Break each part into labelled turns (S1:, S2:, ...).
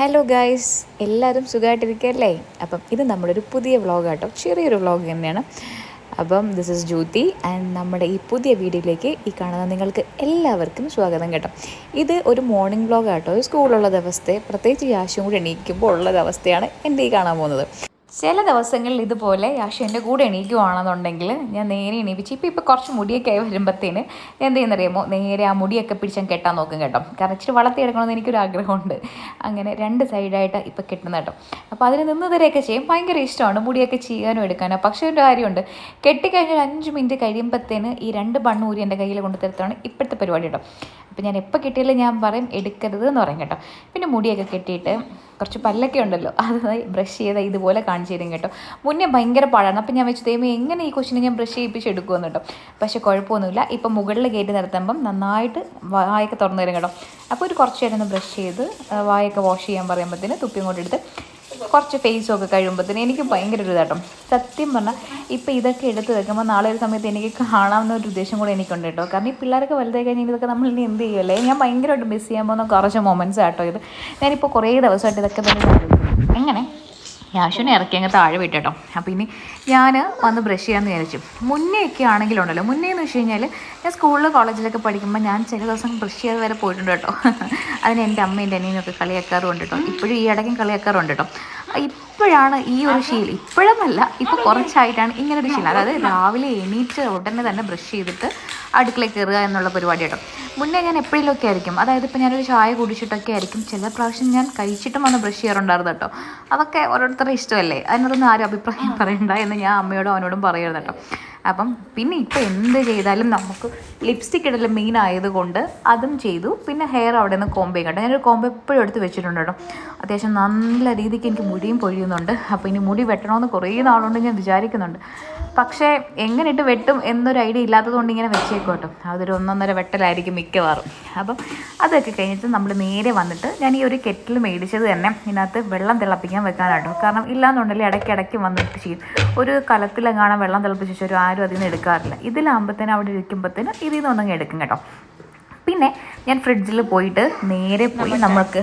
S1: Hello guys എല്ലാവരും സുഖമായിട്ടിരിക്കുകയല്ലേ അപ്പം ഇത് നമ്മുടെ ഒരു പുതിയ വ്ളോഗ് കേട്ടോ ചെറിയൊരു വ്ളോഗ് തന്നെയാണ്. അപ്പം ദിസ് ഇസ് ജ്യോതി. ആൻഡ് നമ്മുടെ ഈ പുതിയ വീഡിയോയിലേക്ക് ഈ കാണുന്ന നിങ്ങൾക്ക് എല്ലാവർക്കും സ്വാഗതം കേട്ടോ. ഇത് ഒരു മോർണിംഗ് വ്ളോഗ് ഒരു സ്കൂളുള്ള ദിവസത്തെ പ്രത്യേകിച്ച് യാശും കൂടി എണീക്കുമ്പോൾ ഉള്ള അവസ്ഥയാണ് എന്റെ ഈ കാണാൻ പോകുന്നത്. ചില ദിവസങ്ങളിൽ ഇതുപോലെ യാഷു എന്റെ കൂടെ എണീക്കുവാണെന്നുണ്ടെങ്കിൽ ഞാൻ നേരെ എണീപ്പിച്ച് ഇപ്പോൾ ഇപ്പോൾ കുറച്ച് മുടിയൊക്കെ ആയി വരുമ്പോഴത്തേന് എന്ത് ചെയ്യുന്നറിയാമോ? നേരെ ആ മുടിയൊക്കെ പിടിച്ചാൽ കെട്ടാൻ നോക്കും കേട്ടോ. കാരണം ഇച്ചിരി വളർത്തിയെടുക്കണമെന്ന് എനിക്കൊരു ആഗ്രഹമുണ്ട്. അങ്ങനെ രണ്ട് സൈഡായിട്ട് ഇപ്പോൾ കെട്ടുന്ന കേട്ടോ. അപ്പോൾ അതിന് നിന്ന് തരെയൊക്കെ ചെയ്യും. ഭയങ്കര ഇഷ്ടമാണ് മുടിയൊക്കെ ചെയ്യാനും എടുക്കാനും. പക്ഷേ ഒരു കാര്യമുണ്ട്. കെട്ടിക്കഴിഞ്ഞ ഒരു അഞ്ച് മിനിറ്റ് കഴിയുമ്പോഴത്തേന് ഈ രണ്ട് ബണ്ണൂരി എന്റെ കയ്യിൽ കൊണ്ടു തരത്താണ് ഇപ്പോഴത്തെ പരിപാടി കേട്ടോ. അപ്പോൾ ഞാൻ എപ്പോൾ കിട്ടിയാലും ഞാൻ പറയും എടുക്കരുത് എന്ന് പറയും കേട്ടോ. പിന്നെ മുടിയൊക്കെ കെട്ടിയിട്ട് കുറച്ച് പല്ലൊക്കെ ഉണ്ടല്ലോ അത് ബ്രഷ് ചെയ്ത ഇതുപോലെ കാണിച്ചു തരും കേട്ടോ. മുന്നേ ഭയങ്കര പാടാണ് അപ്പം ഞാൻ വെച്ച് ദൈവം എങ്ങനെ ഈ കൊച്ചിനെ ഞാൻ ബ്രഷ് ചെയ്യിപ്പിച്ച് എടുക്കുമെന്ന് കേട്ടോ. പക്ഷേ കുഴപ്പമൊന്നുമില്ല. ഇപ്പം മുകളിൽ കയറ്റി നിർത്തുമ്പം നന്നായിട്ട് വായൊക്കെ തുറന്നു തരും കേട്ടോ. അപ്പോൾ ഒരു കുറച്ച് നേരം ഒന്ന് ബ്രഷ് ചെയ്ത് വായൊക്കെ വാഷ് ചെയ്യാൻ പറയുമ്പോഴത്തേന് തുപ്പിയും കൊണ്ട് എടുത്ത് കുറച്ച് ഫേസും ഒക്കെ കഴിയുമ്പോഴത്തേന് എനിക്ക് ഭയങ്കര ഒരു ഇതാട്ടോ. സത്യം പറഞ്ഞാൽ ഇപ്പം ഇതൊക്കെ എടുത്ത് വെക്കുമ്പോൾ നാളെ ഒരു സമയത്ത് എനിക്ക് കാണാവുന്ന ഒരു ഉദ്ദേശം കൂടെ എനിക്കുണ്ട് കേട്ടോ. കാരണം ഈ പിള്ളേരൊക്കെ വലുതായി കഴിഞ്ഞാൽ ഇതൊക്കെ നമ്മൾ ഇനി എന്ത് ചെയ്യുമല്ലേ ഞാൻ ഭയങ്കരമായിട്ട് മിസ് ചെയ്യാൻ പോകുന്ന കുറച്ച് മൊമെന്റ്സ് ആട്ടോ ഇത്. ഞാനിപ്പോൾ കുറേ ദിവസമായിട്ട് ഇതൊക്കെ തന്നെ. എങ്ങനെ? യാശുവിനെ ഇറക്കി അങ്ങ് താഴെ വിട്ടോ അപ്പോൾ ഇനി ഞാൻ വന്ന് ബ്രഷ് ചെയ്യാമെന്ന് വിചാരിച്ചു. മുന്നേ ഒക്കെ ആണെങ്കിലുണ്ടല്ലോ. മുന്നേ എന്ന് വെച്ച് കഴിഞ്ഞാൽ ഞാൻ സ്കൂളിൽ കോളേജിലൊക്കെ പഠിക്കുമ്പോൾ ഞാൻ ചില ദിവസം ബ്രഷ് ചെയ്യാതെ വരെ പോയിട്ടുണ്ട് കേട്ടോ. അതിന് എന്റെ അമ്മയും എന്റെ അനിയനൊക്കെ കളിയാക്കാറുണ്ട് കേട്ടോ. ഇപ്പോഴും ഈ ഇടയ്ക്കും കളിയാക്കാറുണ്ട് കേട്ടോ. ഇപ്പോഴാണ് ഈ ഒരു ശീലം. ഇപ്പോഴെന്നല്ല ഇപ്പോൾ കുറച്ചായിട്ടാണ് ഇങ്ങനെ ഒരു ശീലം. അതായത് രാവിലെ എണീറ്റ് ഉടനെ തന്നെ ബ്രഷ് ചെയ്തിട്ട് അടുക്കളയിൽ കയറുക എന്നുള്ള പരിപാടി കേട്ടോ. മുന്നേ ഞാൻ എപ്പോഴെങ്കിലുമൊക്കെ ആയിരിക്കും. അതായത് ഇപ്പോൾ ഞാനൊരു ചായ കുടിച്ചിട്ടൊക്കെ ആയിരിക്കും. ചില പ്രാവശ്യം ഞാൻ കഴിച്ചിട്ടും വന്ന് ബ്രഷ് ചെയ്യാറുണ്ടായിരുന്നു കേട്ടോ. അതൊക്കെ ഓരോരുത്തരുടെ ഇഷ്ടമല്ലേ? അതിനോടൊന്നും ആരും അഭിപ്രായം പറയണ്ട എന്ന് ഞാൻ അമ്മയോടും അവനോടും പറയരുത് കേട്ടോ. അപ്പം പിന്നെ ഇപ്പം എന്ത് ചെയ്താലും നമുക്ക് ലിപ്സ്റ്റിക് ഇടൽ മെയിൻ ആയതുകൊണ്ട് അതും ചെയ്തു. പിന്നെ ഹെയർ അവിടെ നിന്ന് കോമ്പ് ചെയ്യും കേട്ടോ ഞാനൊരു കോമ്പ് എപ്പോഴും എടുത്ത് വെച്ചിട്ടുണ്ട് കേട്ടോ. അത്യാവശ്യം നല്ല രീതിക്ക് എനിക്ക് മുടിയും പൊഴിയുന്നുണ്ട്. അപ്പോൾ ഇനി മുടി വെട്ടണമെന്ന് കുറേ നാളുകൊണ്ട് ഞാൻ വിചാരിക്കുന്നുണ്ട്. പക്ഷേ എങ്ങനെ ഇട്ട് വെട്ടും എന്നൊരു ഐഡിയ ഇല്ലാത്തതുകൊണ്ട് ഇങ്ങനെ വെച്ചേക്കും കേട്ടോ. അതൊരു ഒന്നൊന്നര വെട്ടലായിരിക്കും മിക്കവാറും. അപ്പം അതൊക്കെ കഴിഞ്ഞിട്ട് നമ്മൾ നേരെ വന്നിട്ട് ഞാൻ ഈ ഒരു കെറ്റിൽ മേടിച്ചത് തന്നെ ഇതിനകത്ത് വെള്ളം തിളപ്പിക്കാൻ വെക്കാനാട്ടോ. കാരണം ഇല്ലാന്നുണ്ടെങ്കിൽ ഇടയ്ക്കിടയ്ക്ക് വന്നിട്ട് ചെയ്യും. ഒരു കലത്തിലെങ്ങാണം വെള്ളം തിളപ്പിച്ച് ഒരു ആരും അതിൽ നിന്ന് എടുക്കാറില്ല. ഇതിലാകുമ്പോഴത്തേനും അവിടെ ഇരിക്കുമ്പോഴത്തേനും ഇതിൽ നിന്ന് ഒന്നങ്ങ് എടുക്കും കേട്ടോ. പിന്നെ ഞാൻ ഫ്രിഡ്ജിൽ പോയിട്ട് നേരെ പോയി നമുക്ക്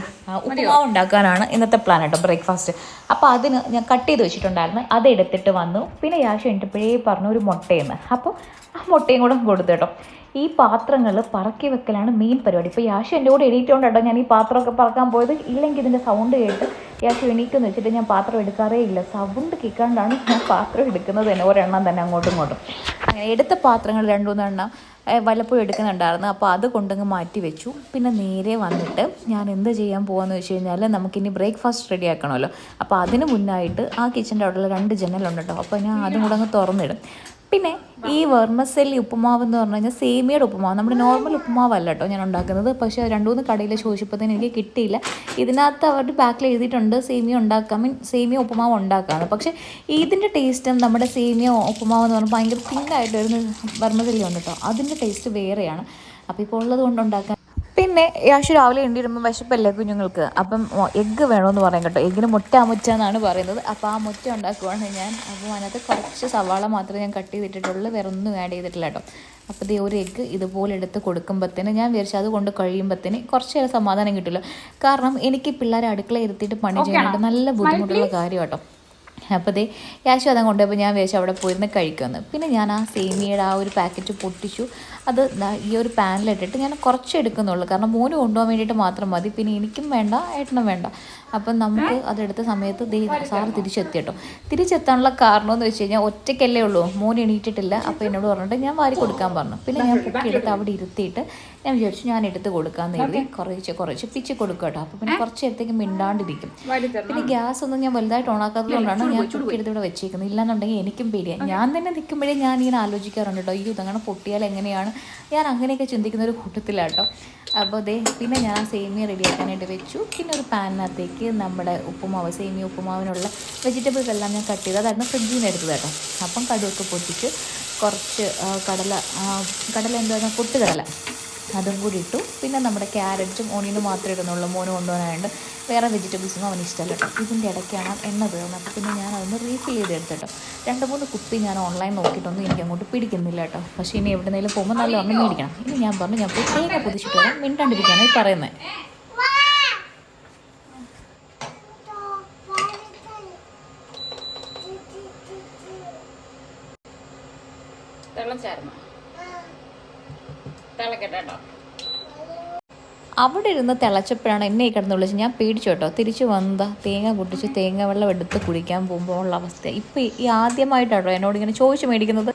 S1: ഉപ്പുമാവ് ഉണ്ടാക്കാനാണ് ഇന്നത്തെ പ്ലാൻ കേട്ടോ ബ്രേക്ക്ഫാസ്റ്റ് അപ്പോൾ അതിന് ഞാൻ കട്ട് ചെയ്ത് വെച്ചിട്ടുണ്ടായിരുന്നു. അത് എടുത്തിട്ട് വന്നു. പിന്നെ യാശ എണിട്ടപ്പോഴേ പറഞ്ഞു ഒരു മുട്ടയെന്ന്. അപ്പോൾ ആ മുട്ടയും കൂടെ കൊടുത്തു കേട്ടോ. ഈ പാത്രങ്ങൾ പറക്കി വെക്കലാണ് മെയിൻ പരിപാടി. ഇപ്പോൾ യാശ എന്റെ കൂടെ എണീറ്റുകൊണ്ട് കേട്ടോ ഞാൻ ഈ പാത്രമൊക്കെ പറക്കാൻ പോയത്. ഇല്ലെങ്കിൽ ഇതിന്റെ സൗണ്ട് കേട്ട് യാശ എണീക്കെന്ന് വെച്ചിട്ട് ഞാൻ പാത്രം എടുക്കാറേ ഇല്ല. സൗണ്ട് കേൾക്കാണ്ടാണ് ഞാൻ പാത്രം എടുക്കുന്നത് തന്നെ. ഒരെണ്ണം തന്നെ അങ്ങോട്ടും ഇങ്ങോട്ടും. അങ്ങനെ എടുത്ത പാത്രങ്ങൾ രണ്ടു മൂന്നെണ്ണം വല്ലപ്പോഴും എടുക്കുന്നുണ്ടായിരുന്നു. അപ്പോൾ അത് കൊണ്ടങ്ങ് മാറ്റി വെച്ചു. പിന്നെ നേരെ വന്നിട്ട് ഞാൻ എന്ത് ചെയ്യാൻ പോകാന്ന് വെച്ച് കഴിഞ്ഞാൽ നമുക്കിനി ബ്രേക്ക്ഫാസ്റ്റ് റെഡി ആക്കണമല്ലോ അപ്പോൾ അതിന് മുന്നായിട്ട് ആ കിച്ചന്റെ അവിടെയുള്ള രണ്ട് ജനലുണ്ട് കേട്ടോ. അപ്പോൾ ഞാൻ അതും കൂടെ അങ്ങ് തുറന്നിടും. പിന്നെ ഈ വെർമസെല്ലി ഉപ്പുമാവ് എന്ന് പറഞ്ഞു കഴിഞ്ഞാൽ സേമിയയുടെ ഉപ്പുമാവ്. നമ്മുടെ നോർമൽ ഉപ്പുമാവല്ല കേട്ടോ ഞാൻ ഉണ്ടാക്കുന്നത്. പക്ഷേ രണ്ടു മൂന്ന് കടയിൽ ചോദിച്ചപ്പോഴത്തേന് എനിക്ക് കിട്ടിയില്ല. ഇതിനകത്ത് അവരുടെ ബാക്കിൽ എഴുതിയിട്ടുണ്ട് സേമിയ ഉണ്ടാക്കാം മീൻ സേമിയ ഉപ്പുമാവ് ഉണ്ടാക്കാം പക്ഷേ ഇതിന്റെ ടേസ്റ്റും നമ്മുടെ സേമിയ ഉപ്പുമാവ് എന്ന് പറഞ്ഞാൽ ഭയങ്കര തിന്നായിട്ട് വരുന്ന വെർമസെല്ലി ഉണ്ട് കേട്ടോ അതിന്റെ ടേസ്റ്റ് വേറെയാണ്. അപ്പോൾ ഇപ്പോൾ ഉള്ളത് കൊണ്ട് ഉണ്ടാക്കാൻ പിന്നെ യാഷു രാവിലെ എണ്ണിയിടുമ്പോൾ വിശപ്പല്ലേ കുഞ്ഞുങ്ങൾക്ക്? അപ്പം എഗ്ഗ് വേണമെന്ന് പറയും കേട്ടോ. എഗ്ഗിന് മുട്ട മുറ്റ എന്നാണ് പറയുന്നത്. അപ്പോൾ ആ മുറ്റ ഉണ്ടാക്കുവാണ് ഞാൻ. അപ്പോൾ അതിനകത്ത് കുറച്ച് സവാള മാത്രമേ ഞാൻ കട്ട് ചെയ്തിട്ടുള്ളൂ. വേറെ ഒന്നും ആഡ് ചെയ്തിട്ടില്ല കേട്ടോ. അപ്പോൾ ദേ ഒരു എഗ്ഗ് ഇതുപോലെ എടുത്ത് കൊടുക്കുമ്പോഴത്തേന് ഞാൻ വിചാരിച്ചു അത് കൊണ്ട് കഴിയുമ്പോഴത്തേന് കുറച്ച് നേരം സമാധാനം കിട്ടില്ല. കാരണം എനിക്ക് പിള്ളേരെ അടുക്കള ഇരുത്തിയിട്ട് പണി ചെയ്യാനായിട്ട് നല്ല ബുദ്ധിമുട്ടുള്ള കാര്യം കേട്ടോ. അപ്പോൾ ദേ യാശു അതങ്ങ് കൊണ്ടുപോയപ്പോൾ ഞാൻ വിചാരിച്ചു അവിടെ പോയിരുന്ന് കഴിക്കുമെന്ന് പിന്നെ ഞാൻ ആ സേമിയയുടെ ആ ഒരു പാക്കറ്റ് പൊട്ടിച്ചു. അത് ഈ ഒരു പാനിലിട്ടിട്ട് ഞാൻ കുറച്ച് എടുക്കുന്നുള്ളൂ. കാരണം മോന് കൊണ്ടുപോകാൻ വേണ്ടിയിട്ട് മാത്രം മതി. പിന്നെ എനിക്കും വേണ്ട ഏട്ടനും വേണ്ട. അപ്പം നമുക്ക് അതെടുത്ത സമയത്ത് ദേ സാറ് തിരിച്ചെത്തി കേട്ടോ. തിരിച്ചെത്താനുള്ള കാരണം എന്ന് വെച്ച് കഴിഞ്ഞാൽ ഒറ്റയ്ക്കല്ലേ ഉള്ളൂ. മോൻ എണീറ്റിട്ടില്ല. അപ്പോൾ എന്നോട് പറഞ്ഞിട്ട് ഞാൻ വാരി കൊടുക്കാൻ പറഞ്ഞു. പിന്നെ ഞാൻ കുക്കി എടുത്ത് അവിടെ ഇരുത്തിയിട്ട് ഞാൻ വിചാരിച്ചു ഞാൻ എടുത്ത് കൊടുക്കാമെന്ന് എഴുതി കുറച്ച് കുറച്ച് പിച്ച് കൊടുക്കുക കേട്ടോ. അപ്പോൾ പിന്നെ കുറച്ച് നേരത്തേക്ക് മിണ്ടാണ്ടിരിക്കും. പിന്നെ ഗ്യാസ് ഒന്നും ഞാൻ വലുതായിട്ട് ഓണാക്കാത്തത് കൊണ്ടാണ് ഞാൻ ചുരുക്കെടുത്ത് ഇവിടെ വെച്ചേക്കുന്നത്. ഇല്ലാന്നുണ്ടെങ്കിൽ എനിക്കും പേടിയാണ് ഞാൻ തന്നെ നിൽക്കുമ്പോഴേ ഞാൻ ഇങ്ങനെ ആലോചിക്കാറുണ്ട് കേട്ടോ. ഈ ഇതങ്ങനെ പൊട്ടിയാൽ എങ്ങനെയാണ്? ഞാൻ അങ്ങനെയൊക്കെ ചിന്തിക്കുന്ന ഒരു കൂട്ടത്തിലാട്ടോ. അപ്പോൾ ദേ പിന്നെ ഞാൻ സേമിയ റെഡിയാക്കാനായിട്ട് വെച്ചു. പിന്നെ ഒരു പാനിനകത്തേക്ക് നമ്മുടെ ഉപ്പുമാവ് സേമിയ ഉപ്പുമാവിനുള്ള വെജിറ്റബിൾസ് എല്ലാം ഞാൻ കട്ട് ചെയ്ത്. അതായിരുന്നു ഫ്രിഡ്ജിൽ നിന്ന് എടുത്തത് കേട്ടോ. അപ്പം കടുവൊക്കെ പൊട്ടിച്ച് കുറച്ച് കടല കടല എന്താ പൊട്ടുകടല. അതും കൂടി ഇട്ടു. പിന്നെ നമ്മുടെ ക്യാരറ്റും ഓണിയനും മാത്രമേ ഇടുന്നുള്ളൂ. മോനും കൊണ്ടുപോകാനായിട്ട് വേറെ വെജിറ്റബിൾസും അവന് ഇഷ്ടമല്ല കേട്ടോ. ഇതിന്റെ ഇടയ്ക്കാണ് എണ്ണ തീർന്നത് അപ്പോൾ പിന്നെ ഞാൻ അതൊന്ന് റീഫിൽ ചെയ്തെടുത്തിട്ടോ രണ്ട് മൂന്ന് കുപ്പി ഞാൻ ഓൺലൈൻ നോക്കിയിട്ടൊന്നും എനിക്ക് അങ്ങോട്ട് പിടിക്കുന്നില്ല കേട്ടോ. പക്ഷേ ഇനി എവിടെയെങ്കിലും പോകുമ്പോൾ നല്ല ഒന്നും മേടിക്കണം. ഇനി ഞാൻ പറഞ്ഞു ഞാൻ പോയി തേങ്ങ പൊതിച്ചിട്ട് മിണ്ടാണ്ടിരിക്കാനായി പറയുന്നത്
S2: വെള്ളം ചേർന്നു?
S1: അവിടെ ഇരുന്ന് തിളച്ചപ്പോഴാണ് എന്നെ ഈ കിടന്ന് വിളിച്ച് ഞാൻ പേടിച്ചു കേട്ടോ. തിരിച്ചു വന്നതാ. തേങ്ങ പൊട്ടിച്ച് തേങ്ങ വെള്ളം എടുത്ത് കുടിക്കാൻ പോകുമ്പോൾ ഉള്ള അവസ്ഥ ഇപ്പം ഈ ആദ്യമായിട്ടാട്ടോ എന്നോട് ഇങ്ങനെ ചോദിച്ചു മേടിക്കുന്നത്.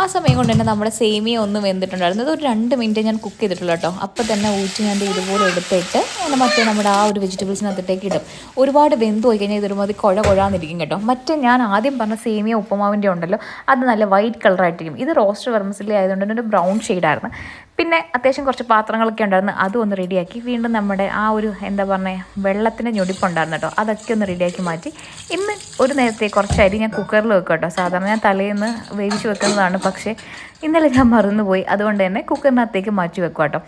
S1: ആ സമയം കൊണ്ട് തന്നെ നമ്മുടെ സേമിയ ഒന്ന് വെന്തിട്ടുണ്ടായിരുന്നു. ഒരു രണ്ട് മിനിറ്റ് ഞാൻ കുക്ക് ചെയ്തിട്ടുള്ളൂ കേട്ടോ. അപ്പം തന്നെ ഊറ്റി ഞാൻ ഇതുപോലെ എടുത്തിട്ട് മറ്റേ നമ്മുടെ ആ ഒരു വെജിറ്റബിൾസിനകത്തേക്ക് ഇടും. ഒരുപാട് വെന്ത് പോയി കഴിഞ്ഞാൽ ഇതൊരുമാതിരി കുഴ കുഴാന്നിരിക്കും കേട്ടോ. മറ്റേ ഞാൻ ആദ്യം പറഞ്ഞ സേമിയ ഉപ്പുമാവിന്റെ ഉണ്ടല്ലോ അത് നല്ല വൈറ്റ് കളറായിട്ടിരിക്കും ഇത് റോസ്റ്റ് വെർമസിലി ആയതുകൊണ്ട് തന്നെ ഒരു ബ്രൗൺ ഷെയ്ഡായിരുന്നു പിന്നെ അത്യാവശ്യം കുറച്ച് പാത്രങ്ങളൊക്കെ ഉണ്ടായിരുന്നു. അതും ഒന്ന് റെഡിയാക്കി വീണ്ടും നമ്മുടെ ആ ഒരു എന്താ പറയുക വെള്ളത്തിന്റെ ഞൊടിപ്പുണ്ടായിരുന്നു കേട്ടോ. അതൊക്കെ ഒന്ന് റെഡിയാക്കി മാറ്റി. ഇന്ന് ഒരു നേരത്തെ കുറച്ച് അരി ഞാൻ കുക്കറിൽ വെക്കും കേട്ടോ. സാധാരണ ഞാൻ തലേന്ന് വേവിച്ച് വെക്കുന്നതാണ് പക്ഷേ ഇന്നലെ ഞാൻ മറന്നുപോയി. അതുകൊണ്ട് തന്നെ കുക്കറിനകത്തേക്ക് മാറ്റി വെക്കും കേട്ടോ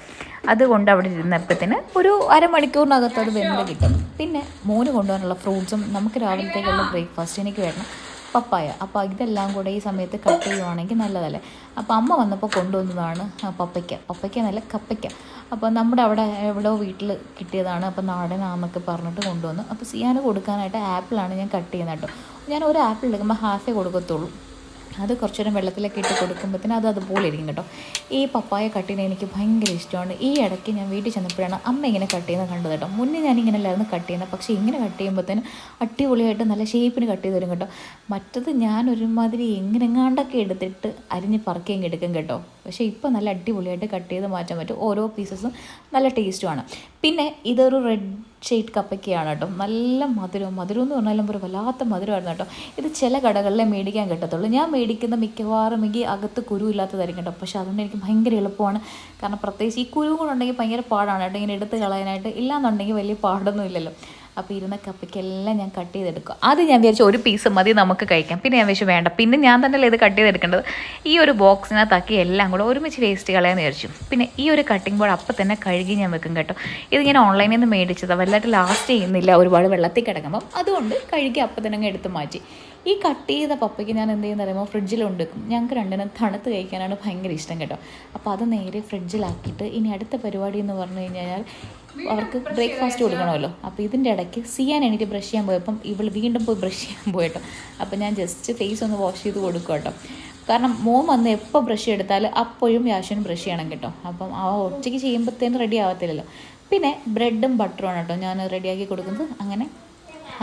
S1: അതുകൊണ്ട് അവിടെ ഇരുന്നപ്പത്തിന് ഒരു അരമണിക്കൂറിനകത്ത് അത് വെന്ത് കിട്ടും. പിന്നെ മോന് കൊണ്ടുപോകാനുള്ള ഫ്രൂട്ട്സും നമുക്ക് രാവിലത്തേക്കുള്ള ബ്രേക്ക്ഫാസ്റ്റ് എനിക്ക് വേണം. പപ്പായ. അപ്പോൾ ഇതെല്ലാം കൂടെ ഈ സമയത്ത് കട്ട് ചെയ്യുവാണെങ്കിൽ നല്ലതല്ലേ? അപ്പോൾ അമ്മ വന്നപ്പോൾ കൊണ്ടുവന്നതാണ് പപ്പയ്ക്ക. പപ്പയ്ക്ക നല്ല കപ്പയ്ക്ക. അപ്പോൾ നമ്മുടെ അവിടെ എവിടെയോ വീട്ടിൽ കിട്ടിയതാണ്. അപ്പോൾ നാടനാന്നൊക്കെ പറഞ്ഞിട്ട് കൊണ്ടുവന്നു. അപ്പോൾ സിയാന് കൊടുക്കാനായിട്ട് ആപ്പിളാണ് ഞാൻ കട്ട് ചെയ്യുന്നത് കേട്ടോ. ഞാൻ ഒരു ആപ്പിൾ എടുക്കുമ്പോൾ ഹാഫേ കൊടുക്കത്തുള്ളൂ. അത് കുറച്ചുനേരം വെള്ളത്തിലൊക്കെ ഇട്ട് കൊടുക്കുമ്പോഴത്തേന് അത് അതുപോലെ ഇരിക്കും കേട്ടോ. ഈ പപ്പായ കട്ടിനെ എനിക്ക് ഭയങ്കര ഇഷ്ടമാണ്. ഈ ഇടയ്ക്ക് ഞാൻ വീട്ടിൽ ചെന്നപ്പോഴാണ് അമ്മ ഇങ്ങനെ കട്ട് ചെയ്യുന്നത് കണ്ടത് കേട്ടോ. മുന്നേ ഞാൻ ഇങ്ങനെ അല്ലായിരുന്നു കട്ട് ചെയ്യുന്നത്. പക്ഷേ ഇങ്ങനെ കട്ട് ചെയ്യുമ്പോഴത്തേന് അടിപൊളിയായിട്ട് നല്ല ഷേപ്പിന് കട്ട് ചെയ്ത് തരും കേട്ടോ. മറ്റത് ഞാൻ ഒരുമാതിരി എങ്ങനെങ്ങാണ്ടൊക്കെ എടുത്തിട്ട് അരിഞ്ഞ് പറക്കുകയും എടുക്കും കേട്ടോ. പക്ഷേ ഇപ്പോൾ നല്ല അടിപൊളിയായിട്ട് കട്ട് ചെയ്ത് മാറ്റാൻ പറ്റും. ഓരോ പീസസും നല്ല ടേസ്റ്റുമാണ് പിന്നെ ഇതൊരു റെഡ് ഷെയ്ഡ് കപ്പയ്ക്കയാണ് കേട്ടോ. നല്ല മധുരം മധുരം എന്ന് പറഞ്ഞാലും ഒരു വല്ലാത്ത മധുരമായിരുന്നു കേട്ടോ. ഇത് ചില കടകളിലെ മേടിക്കാൻ കിട്ടത്തുള്ളൂ. ഞാൻ മേടിക്കുന്ന മിക്കവാറും എനിക്ക് അകത്ത് കുരു ഇല്ലാത്തതായിരിക്കും കേട്ടോ. പക്ഷേ അതുകൊണ്ട് എനിക്ക് ഭയങ്കര എളുപ്പമാണ്. കാരണം പ്രത്യേകിച്ച് ഈ കുരു കൂടെ ഉണ്ടെങ്കിൽ ഭയങ്കര പാടാണ്. കേട്ടോ ഇങ്ങനെ എടുത്ത് കളയാനായിട്ട് ഇല്ലാന്നുണ്ടെങ്കിൽ വലിയ പാടൊന്നും ഇല്ലല്ലോ. അപ്പോൾ ഇരുന്ന കപ്പയ്ക്കെല്ലാം ഞാൻ കട്ട് ചെയ്തെടുക്കും. അത് ഞാൻ വിചാരിച്ചു ഒരു പീസ് മതി നമുക്ക് കഴിക്കാം. പിന്നെ ഞാൻ വിചാരിച്ചു വേണ്ട. പിന്നെ ഞാൻ തന്നെയല്ലേ ഇത് കട്ട് ചെയ്തെടുക്കേണ്ടത്? ഈ ഒരു ബോക്സിനകത്താക്കി എല്ലാം കൂടെ ഒരുമിച്ച് വേസ്റ്റ് കളയാന്ന് വിചാരിച്ചു. പിന്നെ ഈ ഒരു കട്ടിംഗ് ബോർഡ് അപ്പം തന്നെ കഴുകി ഞാൻ വെക്കും കേട്ടോ. ഇത് ഞാൻ ഓൺലൈനിൽ നിന്ന് മേടിച്ചതാണ് വലുതായിട്ട് ലാസ്റ്റ് ചെയ്യുന്നില്ല. ഒരുപാട് വെള്ളത്തിൽ കിടക്കുമ്പം. അതുകൊണ്ട് കഴുകി അപ്പം തന്നെ അങ്ങ് എടുത്ത് മാറ്റി. ഈ കട്ട് ചെയ്ത പപ്പയ്ക്ക് ഞാൻ എന്ത് ചെയ്യുന്ന പറയുമ്പോൾ ഫ്രിഡ്ജിലുണ്ട് വെക്കും. ഞങ്ങൾക്ക് രണ്ടിനും തണുത്ത് കഴിക്കാനാണ് ഭയങ്കര ഇഷ്ടം കേട്ടോ. അപ്പോൾ അത് നേരെ ഫ്രിഡ്ജിലാക്കിയിട്ട് ഇനി അടുത്ത പരിപാടി എന്ന് പറഞ്ഞു കഴിഞ്ഞാൽ അവർക്ക് ബ്രേക്ക്ഫാസ്റ്റ് കൊടുക്കണമല്ലോ. അപ്പോൾ ഇതിന്റെ ഇടയ്ക്ക് സിയാൻ എനിക്ക് ബ്രഷ് ചെയ്യാൻ പോയപ്പം ഇവൾ വീണ്ടും പോയി ബ്രഷ് ചെയ്യാൻ പോയിട്ടോ. അപ്പോൾ ഞാൻ ജസ്റ്റ് ഫേസ് ഒന്ന് വാഷ് ചെയ്ത് കൊടുക്കും കേട്ടോ. കാരണം മോൻ വന്ന് എപ്പോൾ ബ്രഷ് എടുത്താൽ അപ്പോഴും യാശനും ബ്രഷ് ചെയ്യണം കേട്ടോ. അപ്പം ആ ഒറ്റയ്ക്ക് ചെയ്യുമ്പോഴത്തേനും റെഡി ആവത്തില്ലല്ലോ. പിന്നെ ബ്രെഡും ബട്ടറുമാണ് കേട്ടോ ഞാൻ റെഡിയാക്കി കൊടുക്കുന്നത്. അങ്ങനെ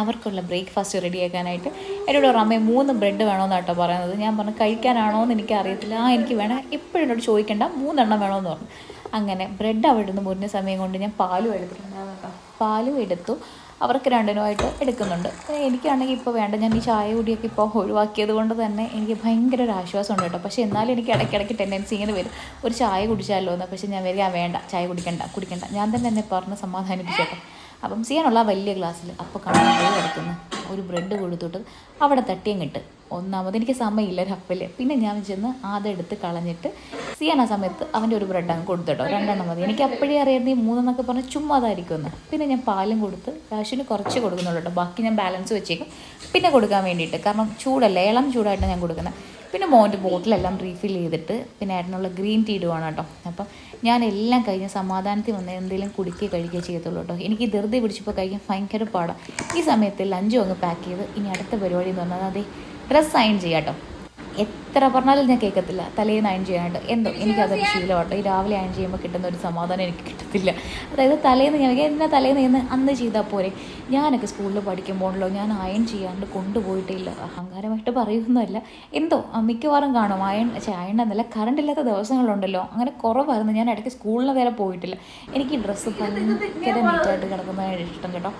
S1: അവർക്കുള്ള ബ്രേക്ക്ഫാസ്റ്റ് റെഡിയാക്കാനായിട്ട് എന്നോട് പറഞ്ഞു അമ്മേ മൂന്ന് ബ്രെഡ് വേണമെന്ന് കേട്ടോ പറയുന്നത്. ഞാൻ പറഞ്ഞു കഴിക്കാനാണോ എന്ന് എനിക്ക് അറിയത്തില്ല ആ എനിക്ക് വേണം എപ്പോഴും എന്നോട് ചോദിക്കേണ്ട. മൂന്നെണ്ണം വേണമെന്ന് പറഞ്ഞു. അങ്ങനെ ബ്രെഡ് അവിടെ നിന്ന് മുന്നേ സമയം കൊണ്ട് ഞാൻ പാലും എടുത്തിട്ടുണ്ടായിരുന്നു പാലും എടുത്തു. അവർക്ക് രണ്ടിനുമായിട്ട് എടുക്കുന്നുണ്ട്. എനിക്കാണെങ്കിൽ ഇപ്പോൾ വേണ്ട. ഞാൻ ഈ ചായ കുടിയൊക്കെ ഇപ്പോൾ ഒഴിവാക്കിയത് കൊണ്ട് തന്നെ എനിക്ക് ഭയങ്കര ഒരു ആശ്വാസമുണ്ട് കേട്ടോ. പക്ഷേ എന്നാലും എനിക്ക് ഇടയ്ക്കിടയ്ക്ക് ടെൻഡൻസി ഇങ്ങനെ വരും. ഒരു ചായ കുടിച്ചാലോ എന്ന്. പക്ഷേ ഞാൻ വരിക വേണ്ട ചായ കുടിക്കണ്ട കുടിക്കണ്ട. ഞാൻ തന്നെ എന്നെ പറഞ്ഞ് സമാധാനിപ്പിച്ചേട്ടോ അപ്പം ചെയ്യാനുള്ള വലിയ ഗ്ലാസ്സിൽ അപ്പോൾ കാണാൻ കിടക്കുന്നു ഒരു ബ്രെഡ് കൊടുത്തിട്ട് അവിടെ തട്ടിയും കിട്ട് ഒന്നാമത് എനിക്ക് സമയമില്ല രപ്പൽ പിന്നെ ഞാൻ ചെന്ന് അതെടുത്ത് കളഞ്ഞിട്ട് സിയാൻ ആ സമയത്ത് അവന്റെ ഒരു ബ്രെഡ് അങ്ങ് കൊടുത്തിട്ടോ രണ്ടെണ്ണം മതി. എനിക്ക് അപ്പോഴേ അറിയാതെ മൂന്നെന്നൊക്കെ പറഞ്ഞാൽ ചുമ്മാ അതായിരിക്കുമെന്ന് പിന്നെ ഞാൻ പാലും കൊടുത്ത് കാശിന് കുറച്ച് കൊടുക്കുന്നുള്ളൂ കേട്ടോ. ബാക്കി ഞാൻ ബാലൻസ് വെച്ചേക്കും. പിന്നെ കൊടുക്കാൻ വേണ്ടിയിട്ട് കാരണം ചൂടല്ല ഇളം ചൂടായിട്ട് ഞാൻ കൊടുക്കുന്നത്. പിന്നെ മോന്റെ ബോട്ടിലെല്ലാം റീഫിൽ ചെയ്തിട്ട് പിന്നെ ഏട്ടനുള്ള ഗ്രീൻ ടീ ഇടുവാണ് കേട്ടോ. അപ്പം ഞാൻ എല്ലാം കഴിഞ്ഞ് സമാധാനത്തിൽ വന്ന് എന്തെങ്കിലും കുടിക്കുകയോ കഴിക്കുകയോ ചെയ്യത്തുള്ളൂ കേട്ടോ. എനിക്ക് ധൃതി പിടിച്ചപ്പോൾ കഴിക്കാൻ ഭയങ്കര പാടാണ് ഈ സമയത്ത് ലഞ്ചും അങ്ങ് പാക്ക് ചെയ്ത് ഇനി അടുത്ത പരിപാടി എന്ന് പറഞ്ഞാൽ അതെ ഡ്രസ്സ് അയൺ ചെയ്യാം കേട്ടോ എത്ര പറഞ്ഞാലും ഞാൻ കേൾക്കത്തില്ല തലേന്ന് അയൺ ചെയ്യാനായിട്ട്. എന്തോ? എനിക്കതൊരു ശീലമാട്ടോ. ഈ രാവിലെ അയൺ ചെയ്യുമ്പോൾ കിട്ടുന്ന ഒരു സമാധാനം എനിക്ക് കിട്ടത്തില്ല. അതായത് തലേന്ന് ഞാൻ എന്നാ തലേന്ന് ചെയ്യുന്ന അന്ന് ചെയ്താൽ പോരെ. ഞാനൊക്കെ സ്കൂളിൽ പഠിക്കുമ്പോഴല്ലോ ഞാൻ അയൺ ചെയ്യാണ്ട് കൊണ്ടുപോയിട്ടില്ല. അഹങ്കാരമായിട്ട് പറയുന്നതല്ല. എന്തോ? മിക്കവാറും കാണും. അയൺ പക്ഷേ അയൺ എന്നല്ല കറണ്ട് ഇല്ലാത്ത ദിവസങ്ങളുണ്ടല്ലോ. അങ്ങനെ കുറവായിരുന്നു. ഞാൻ ഇടയ്ക്ക് സ്കൂളിൽ വരെ പോയിട്ടില്ല. എനിക്ക് ഡ്രസ്സ് ഭയങ്കര നീറ്റായിട്ട് കിടക്കുന്നതാണ് ഇഷ്ടം കേട്ടോ.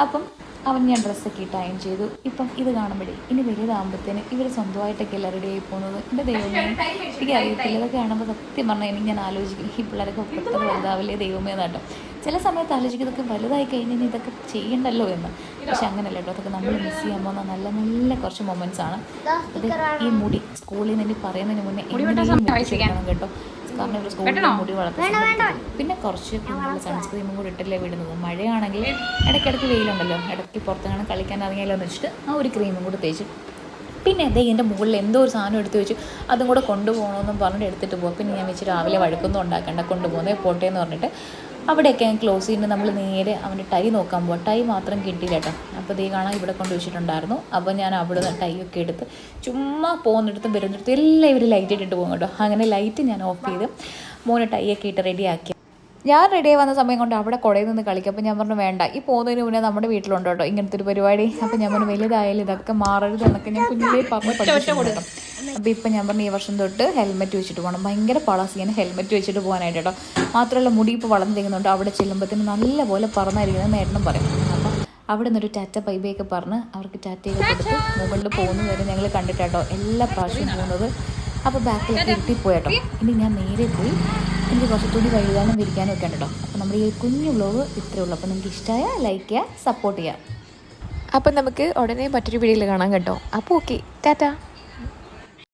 S1: അപ്പം അവൻ ഞാൻ ഡ്രസ്സൊക്കെ ഇട്ട് അയൺ ചെയ്തു. ഇപ്പം ഇത് കാണുമ്പോഴേ ഇനി വലുതാകുമ്പോഴത്തേന് ഇവർ സ്വന്തമായിട്ടൊക്കെ എല്ലാം റെഡി ആയി പോകുന്നത് എന്റെ ദൈവമേ എനിക്ക് അറിയത്തില്ല. ഇതൊക്കെ കാണുമ്പോൾ സത്യം പറഞ്ഞാൽ എനിക്ക് ഞാൻ ആലോചിക്കും ഈ പിള്ളേരൊക്കെ പെട്ടെന്ന് വലുതാവില്ലേ ദൈവമേ എന്നാട്ടോ ചില സമയത്ത് ആലോചിക്കും ഇതൊക്കെ വലുതായി കഴിഞ്ഞാൽ ഇനി ഇതൊക്കെ ചെയ്യണ്ടല്ലോ എന്ന്. പക്ഷെ അങ്ങനെയല്ല കേട്ടോ അതൊക്കെ നമ്മൾ മിസ് ചെയ്യാൻ പോകുന്ന നല്ല നല്ല കുറച്ച് മൊമെന്റ്സ് ആണ്. അത് ഈ മുടി സ്കൂളിൽ നിന്ന് ഇനി പറയുന്നതിന് മുന്നേ ചെയ്യണം കേട്ടോ. കാരണം ഇവർ സ്കൂളിൽ മുടി വളർത്തുന്നത് പിന്നെ കുറച്ച് സൺസ്ക്രീമും കൂടി ഇട്ടല്ലേ വിടുന്നത്. മഴയാണെങ്കിൽ ഇടയ്ക്കിടയ്ക്ക് വെയിലുണ്ടല്ലോ. ഇടയ്ക്ക് പുറത്തങ്ങനെ കളിക്കാൻ ഇറങ്ങിയാലോ എന്ന് വെച്ചിട്ട് ആ ഒരു ക്രീമും കൂടി തേച്ച്. പിന്നെ അതേ എന്റെ മുകളിൽ എന്തോ ഒരു സാധനം എടുത്ത് വെച്ച് അതും കൂടെ കൊണ്ടുപോകണമെന്നും പറഞ്ഞിട്ട് എടുത്തിട്ട് പോകും പിന്നെ ഞാൻ വെച്ച് രാവിലെ വഴക്കൊന്നും ഉണ്ടാക്കണ്ട. കൊണ്ടുപോകുന്നേ പോട്ടെ എന്ന് പറഞ്ഞിട്ട് അവിടെയൊക്കെ ഞാൻ ക്ലോസ് ചെയ്യുമ്പോൾ നമ്മൾ നേരെ അവന്റെ ടൈ നോക്കാൻ പോവാം. ടൈ മാത്രം കിട്ടിയില്ല കേട്ടോ അപ്പോൾ ദേ കാണാൻ ഇവിടെ കൊണ്ട് വെച്ചിട്ടുണ്ടായിരുന്നു. അപ്പോൾ ഞാൻ അവിടെ നിന്ന് ടൈ ഒക്കെ എടുത്ത് ചുമ്മാ പോകുന്നിടത്തും വരുന്നിടത്തും എല്ലാം ഇവർ ലൈറ്റ് ഇട്ടിട്ട് പോകും കേട്ടോ. അങ്ങനെ ലൈറ്റ് ഞാൻ ഓഫ് ചെയ്ത് മോനെ ടൈ ഒക്കെ ഇട്ട് റെഡിയാക്കി ഞാൻ റെഡിയായി വന്ന സമയം കൊണ്ട് അവിടെ കുടയിൽ നിന്ന് കളിക്കും. അപ്പോൾ ഞാൻ പറഞ്ഞു വേണ്ട. ഈ പോകുന്നതിന് മുന്നേ നമ്മുടെ വീട്ടിലുണ്ടോ കേട്ടോ. ഇങ്ങനത്തെ ഒരു പരിപാടി. അപ്പോൾ ഞാൻ പറഞ്ഞു വലുതായാലും ഇതൊക്കെ മാറരുത് എന്നൊക്കെ ഞാൻ കുഞ്ഞിലേ പറഞ്ഞ് പഠിച്ചിട്ടുണ്ട് അപ്പോൾ ഇപ്പം ഞാൻ പറഞ്ഞു ഈ വർഷം തൊട്ട് ഹെൽമെറ്റ് വെച്ചിട്ട് പോകണം ഭയങ്കര പളസിയാണ് ഹെൽമെറ്റ് വെച്ചിട്ട് പോകാനായിട്ട് കേട്ടോ മാത്രമല്ല മുടി ഇപ്പോൾ വളർന്നിരിക്കുന്നുണ്ട് അവിടെ ചെല്ലുമ്പോഴത്തേന് നല്ലപോലെ പറന്നായിരിക്കുന്നത് നേട്ടനും പറയും. അപ്പം അവിടെ നിന്നൊരു ടാറ്റ പൈബയൊക്കെ പറഞ്ഞ് അവർക്ക് ടാറ്റയൊക്കെ കൊടുത്ത് മുകളിൽ പോകുന്ന വരെ ഞങ്ങൾ കണ്ടിട്ടാട്ടോ. എല്ലാ പ്രാവശ്യവും പോകുന്നത്. അപ്പോൾ ബാക്കിലൊക്കെ ഇരുത്തിപ്പോയി കേട്ടോ ഇനി ഞാൻ നേരെ പോയി എനിക്ക് കുറച്ച് തുണി കഴുകാനും വിരിക്കാനും ഒക്കെ ഉണ്ട് കേട്ടോ അപ്പോൾ നമ്മുടെ ഈ കുഞ്ഞു വ്ലോഗ് ഇത്രയേ ഉള്ളൂ. അപ്പോൾ നിങ്ങൾക്ക് ഇഷ്ടമായ ലൈക്ക് ചെയ്യുക സപ്പോർട്ട് ചെയ്യുക
S3: അപ്പം നമുക്ക് ഉടനെ മറ്റൊരു വീഡിയോയിൽ കാണാം കേട്ടോ. അപ്പോൾ ഓക്കെ ടാറ്റ.